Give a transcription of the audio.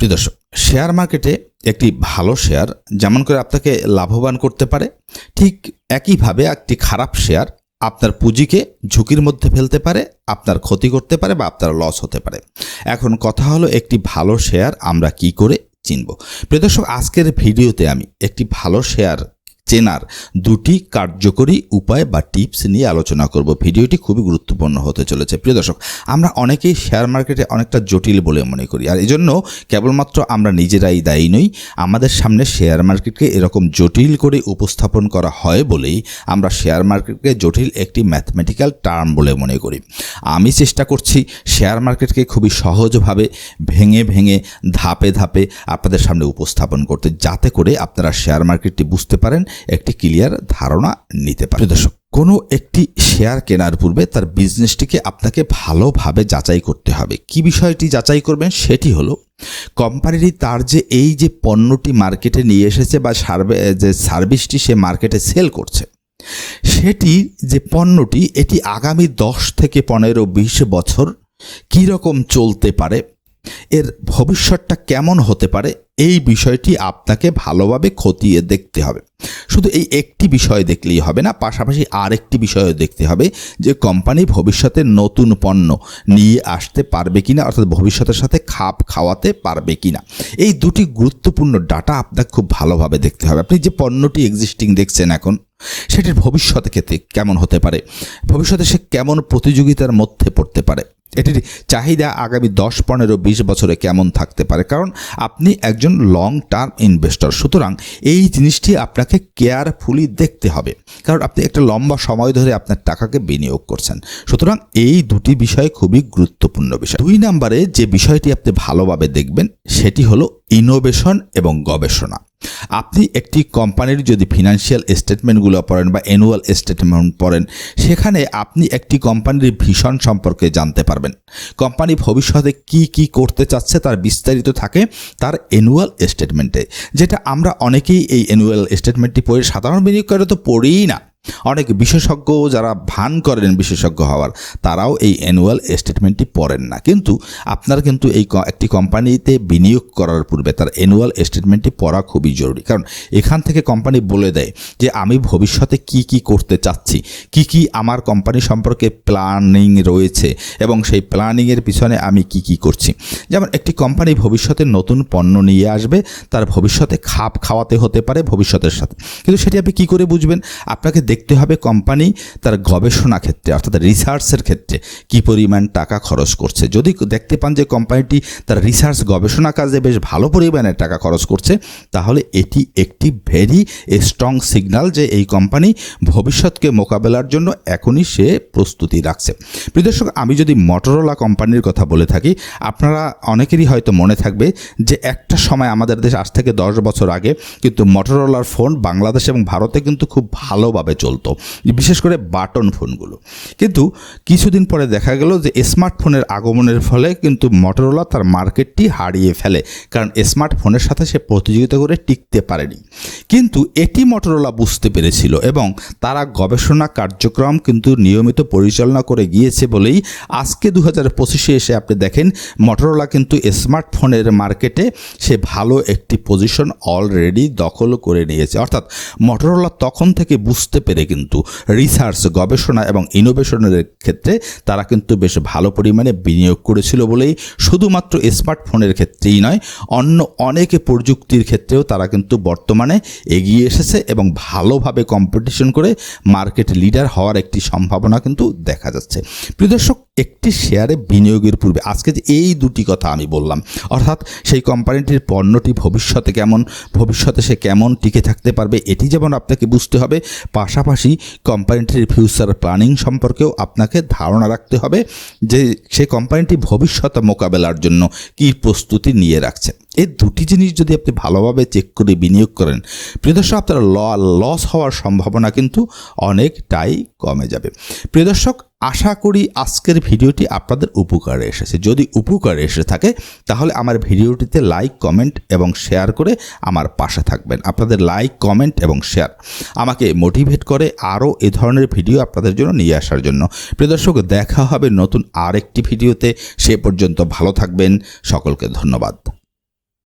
প্রিয় দর্শক শেয়ার মার্কেটে একটি ভালো শেয়ার যেমন করে আপনাকে লাভবান করতে পারে, ঠিক একইভাবে একটি খারাপ শেয়ার আপনার পুঁজিকে ঝুঁকির মধ্যে ফেলতে পারে, আপনার ক্ষতি করতে পারে বা আপনার লস হতে পারে। এখন কথা হলো একটি ভালো শেয়ার আমরা কি করে চিনব? প্রিয় দর্শক, আজকের ভিডিওতে আমি একটি ভালো শেয়ার চেনার দুটি কার্যকরী উপায় বা টিপস নিয়ে আলোচনা করব। ভিডিওটি খুবই গুরুত্বপূর্ণ হতে চলেছে। প্রিয় দর্শক, আমরা অনেকেই শেয়ার মার্কেটে অনেকটা জটিল বলে মনে করি। আর এজন্য কেবলমাত্র আমরা নিজেরাই দায়ী নই, আমাদের সামনে শেয়ার মার্কেটকে এরকম জটিল করে উপস্থাপন করা হয় বলেই আমরা শেয়ার মার্কেটকে জটিল একটি ম্যাথমেটিক্যাল টার্ম বলে মনে করি। আমি চেষ্টা করছি শেয়ার মার্কেটকে খুবই সহজভাবে ভেঙে ভেঙে, ধাপে ধাপে আপনাদের সামনে উপস্থাপন করতে, যাতে করে আপনারা শেয়ার মার্কেটটি বুঝতে পারেন একটি ক্লিয়ার ধারণা নিতে পারে। দর্শক, কোনো একটি শেয়ার কেনার পূর্বে তার বিজনেসটিকে আপনাকে ভালোভাবে যাচাই করতে হবে। কি বিষয়টি যাচাই করবেন সেটি হলো কোম্পানিটি তার যে এই যে পণ্যটি মার্কেটে নিয়ে এসেছে বা সার্ভে, যে সার্ভিসটি সে মার্কেটে সেল করছে, সেটি যে পণ্যটি, এটি আগামী দশ থেকে পনেরো বিশ বছর কীরকম চলতে পারে, এর ভবিষ্যৎটা কেমন হতে পারে এই বিষয়টি আপনাকে ভালোভাবে খতিয়ে দেখতে হবে। শুধু এই একটি বিষয় দেখলেই হবে না, পাশাপাশি আরেকটি বিষয়ও দেখতে হবে যে কোম্পানি ভবিষ্যতে নতুন পণ্য নিয়ে আসতে পারবে কিনা, অর্থাৎ ভবিষ্যতের সাথে খাপ খাওয়াতে পারবে কিনা। এই দুটি গুরুত্বপূর্ণ ডাটা আপনাকে খুব ভালোভাবে দেখতে হবে। আপনি যে পণ্যটি এক্সিস্টিং দেখছেন এখন, সেটির ভবিষ্যতে ক্ষেত্রে কেমন হতে পারে? ভবিষ্যতে সে কেমন প্রতিযোগিতার মধ্যে পড়তে পারে? এটির চাহিদা আগামী দশ, পনেরো, বিশ বছরে কেমন থাকতে পারে? কারণ আপনি একজন লং টার্ম ইনভেস্টর সুতরাং এই জিনিসটি আপনাকে কেয়ারফুলি দেখতে হবে। কারণ আপনি একটা লম্বা সময় ধরে আপনার টাকাকে বিনিয়োগ করছেন। সুতরাং এই দুটি বিষয় খুবই গুরুত্বপূর্ণ বিষয়। দুই নম্বরে যে বিষয়টি আপনি ভালোভাবে দেখবেন, সেটি হলো ইনোভেশন এবং গবেষণা। আপনি একটি কোম্পানির যদি ফিনান্সিয়াল স্টেটমেন্টগুলো পড়েন বা অ্যানুয়াল স্টেটমেন্ট পড়েন, সেখানে আপনি একটি কোম্পানির ভীষণ সম্পর্কে জানতে পারবেন। কোম্পানি ভবিষ্যতে কি কি করতে চাচ্ছে তার বিস্তারিত থাকে তার অ্যানুয়াল স্টেটমেন্টে যেটা আমরা অনেকেই এই অ্যানুয়াল স্টেটমেন্টটি পড়ে সাধারণ বিনিয়োগকারী তো পড়েই না। অনেক বিশেষজ্ঞ যারা ভান করেন বিশেষজ্ঞ হওয়ার, তারাও এই অ্যানুয়াল স্টেটমেন্টটি পড়েন না। কিন্তু আপনার কিন্তু এই একটি কোম্পানিতে বিনিয়োগ করার পূর্বে তার অ্যানুয়াল স্টেটমেন্টটি পড়া খুবই জরুরি। কারণ এখান থেকে কোম্পানি বলে দেয় যে, আমি ভবিষ্যতে কি কি করতে চাচ্ছি? কি কি আমার কোম্পানি সম্পর্কে প্ল্যানিং রয়েছে? এবং সেই প্ল্যানিংয়ের পিছনে আমি কি কি করছি? যেমন একটি কোম্পানি ভবিষ্যতে নতুন পণ্য নিয়ে আসবে, তার ভবিষ্যতে খাপ খাওয়াতে হতে পারে ভবিষ্যতের সাথে। কিন্তু সেটি আপনি কী করে বুঝবেন? আপনাকে দেখতে হবে কোম্পানি তার গবেষণা ক্ষেত্রে, অর্থাৎ রিসার্চের ক্ষেত্রে কি পরিমাণ টাকা খরচ করছে। যদি দেখতে পান যে কোম্পানিটি তার রিসার্চ গবেষণা কাজে বেশ ভালো পরিমাণের টাকা খরচ করছে, তাহলে এটি একটি ভেরি স্ট্রং সিগন্যাল যে এই কোম্পানি ভবিষ্যৎকে মোকাবেলার জন্য এখনই সে প্রস্তুতি রাখছে। প্রিদর্শক আমি যদি মটোরোলা কোম্পানির কথা বলে থাকি, আপনারা অনেকেরই হয়তো মনে থাকবে যে একটা সময় আমাদের দেশ আজ থেকে দশ বছর আগে কিন্তু মটোরোলার ফোন বাংলাদেশ এবং ভারতে কিন্তু খুব ভালোভাবে চলতো, বিশেষ করে বাটন ফোনগুলো। কিন্তু কিছুদিন পরে দেখা গেল যে স্মার্টফোনের আগমনের ফলে কিন্তু মটোরোলা তার মার্কেটটি হারিয়ে ফেলে, কারণ স্মার্টফোনের সাথে সে প্রতিযোগিতা করে টিকতে পারেনি। কিন্তু এটি মটোরোলা বুঝতে পেরেছিল এবং তারা গবেষণা কার্যক্রম কিন্তু নিয়মিত পরিচালনা করে গিয়েছে বলেই আজকে দু হাজার পঁচিশে এসে আপনি দেখেন মটোরোলা কিন্তু স্মার্টফোনের মার্কেটে সে ভালো একটি পজিশন অলরেডি দখল করে নিয়েছে। অর্থাৎ মটোরোলা তখন থেকে বুঝতে পেরে কিন্তু রিসার্চ গবেষণা এবং ইনোভেশনের ক্ষেত্রে তারা কিন্তু বেশ ভালো পরিমাণে বিনিয়োগ করেছিল বলেই শুধুমাত্র স্মার্টফোনের ক্ষেত্রেই নয়, অন্য অনেক প্রযুক্তির ক্ষেত্রেও তারা কিন্তু বর্তমানে এগিয়ে এসেছে এবং ভালোভাবে কম্পিটিশন করে মার্কেট লিডার হওয়ার একটি সম্ভাবনা কিন্তু দেখা যাচ্ছে। প্রিয় দর্শক একটি শেয়ারে বিনিয়োগের পূর্বে, আজকে যে এই দুটি কথা আমি বললাম, অর্থাৎ সেই কোম্পানিটির পণ্যটি ভবিষ্যতে কেমন, ভবিষ্যতে সে কেমন টিকে থাকতে পারবে, এটি যেমন আপনাকে বুঝতে হবে, পাশাপাশি কোম্পানিটির ফিউচার প্ল্যানিং সম্পর্কেও আপনাকে ধারণা রাখতে হবে যে সেই কোম্পানিটি ভবিষ্যৎ মোকাবেলার জন্য কী প্রস্তুতি নিয়ে রাখছে। এই দুটি জিনিস যদি আপনি ভালোভাবে চেক করে বিনিয়োগ করেন প্রিয়দর্শক আপনার লস হওয়ার সম্ভাবনা কিন্তু অনেকটাই কমে যাবে। প্রিয়দর্শক আশা করি আজকের ভিডিওটি আপনাদের উপকারে এসেছে। যদি উপকারে এসে থাকে, তাহলে আমার ভিডিওটিতে লাইক কমেন্ট এবং শেয়ার করে আমার পাশে থাকবেন। আপনাদের লাইক কমেন্ট এবং শেয়ার আমাকে মোটিভেট করে আরও এ ধরনের ভিডিও আপনাদের জন্য নিয়ে আসার জন্য। প্রিয় দর্শক, দেখা হবে নতুন আরেকটি ভিডিওতে। সে পর্যন্ত ভালো থাকবেন। সকলকে ধন্যবাদ।